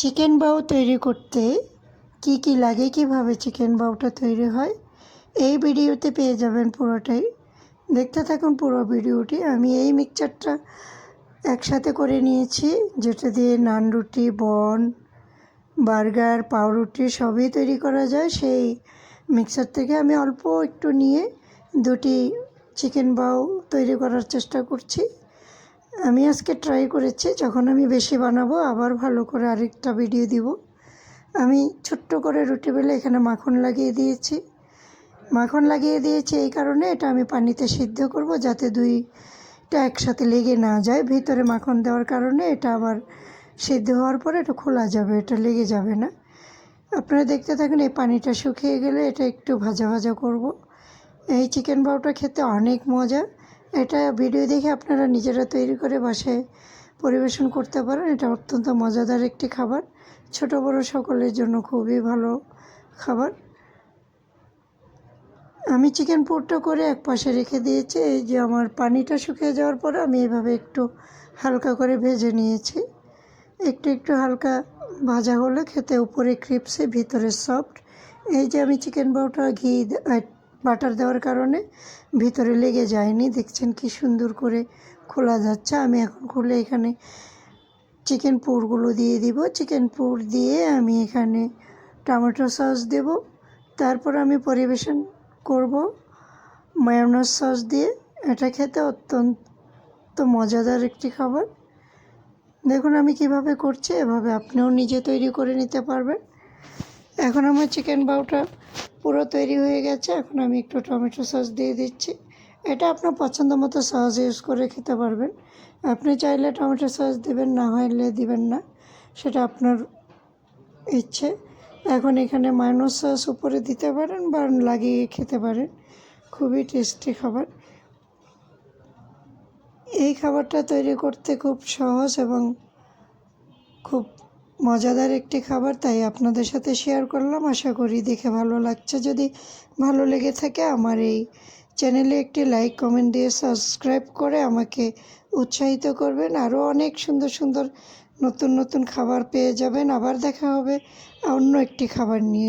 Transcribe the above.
Chicken বাউ তৈরি করতে কি কি লাগে, কীভাবে চিকেন বাউটা তৈরি হয়, এই ভিডিওতে পেয়ে যাবেন পুরোটাই। দেখতে থাকুন পুরো ভিডিওটি। আমি এই মিক্সচারটা একসাথে করে নিয়েছি, যেটা দিয়ে নান রুটি, বন, বার্গার, পাউরুটি সবই তৈরি করা যায়। সেই মিক্সার থেকে আমি অল্প একটু নিয়ে দুটি চিকেন বাউ তৈরি করার চেষ্টা করছি। আমি আজকে ট্রাই করেছি, যখন আমি বেশি বানাবো আবার ভালো করে আরেকটা ভিডিও দিব। আমি ছোট্ট করে রুটি বেলে এখানে মাখন লাগিয়ে দিয়েছি। মাখন লাগিয়ে দিয়েছি এই কারণে এটা আমি পানিতে সিদ্ধ করব যাতে দুইটা একসাথে লেগে না যায়। ভিতরে মাখন দেওয়ার কারণে এটা আবার সিদ্ধ হওয়ার পরে এটা খোলা যাবে, এটা লেগে যাবে না। আপনারা দেখতে থাকেন, এই পানিটা শুকিয়ে গেলে এটা একটু ভাজা ভাজা করব। এই চিকেন বাউটা খেতে অনেক মজা। এটা ভিডিও দেখে আপনারা নিজেরা তৈরি করে বাসায় পরিবেশন করতে পারেন। এটা অত্যন্ত মজাদার একটি খাবার। ছোট বড় সকলের জন্য খুবই ভালো খাবার। আমি চিকেন পুরটা করে এক পাশে রেখে দিয়েছি। এই যে আমার পানিটা শুকিয়ে যাওয়ার পরে আমি এভাবে একটু হালকা করে ভেজে নিয়েছি। একটু একটু হালকা ভাজা হলে খেতে উপরে ক্রিপসে ভিতরে সফট এই যে আমি চিকেন বাউটা ঘি বাটার দেওয়ার কারণে ভিতরে লেগে যায়নি। দেখছেন কি সুন্দর করে খোলা যাচ্ছে। আমি এখন খুলে এখানে চিকেন পুরগুলো দিয়ে দিব। চিকেন পুর দিয়ে আমি এখানে টমেটো সস দেব। তারপর আমি পরিবেশন করব মায়োনাস সস দিয়ে। এটা খেতে অত্যন্ত মজাদার একটি খাবার। দেখুন আমি কীভাবে করছি। এভাবে আপনিও নিজে তৈরি করে নিতে পারবেন। এখন আমার চিকেন বাউটা পুরো তৈরি হয়ে গেছে। এখন আমি একটু টমেটো সস দিয়ে দিচ্ছি। এটা আপনার পছন্দ মতো সস ইউজ করে খেতে পারবেন। আপনি চাইলে টমেটো সস দেবেন, না হলে দিবেন না। সেটা আপনার ইচ্ছে। এখন এখানে মাইনোস সস উপরে দিতে পারেন বা লাগিয়ে খেতে পারেন। খুবই টেস্টি খাবার। এই খাবারটা তৈরি করতে খুব সহজ এবং খুব মজাদার একটি খাবার, তাই আপনাদের সাথে শেয়ার করলাম। আশা করি দেখে ভালো লাগছে। যদি ভালো লেগে থাকে, আমার এই চ্যানেলে একটি লাইক কমেন্ট দিয়ে সাবস্ক্রাইব করে আমাকে উৎসাহিত করবেন। আরও অনেক সুন্দর সুন্দর নতুন নতুন খাবার পেয়ে যাবেন। আবার দেখা হবে অন্য একটি খাবার নিয়ে।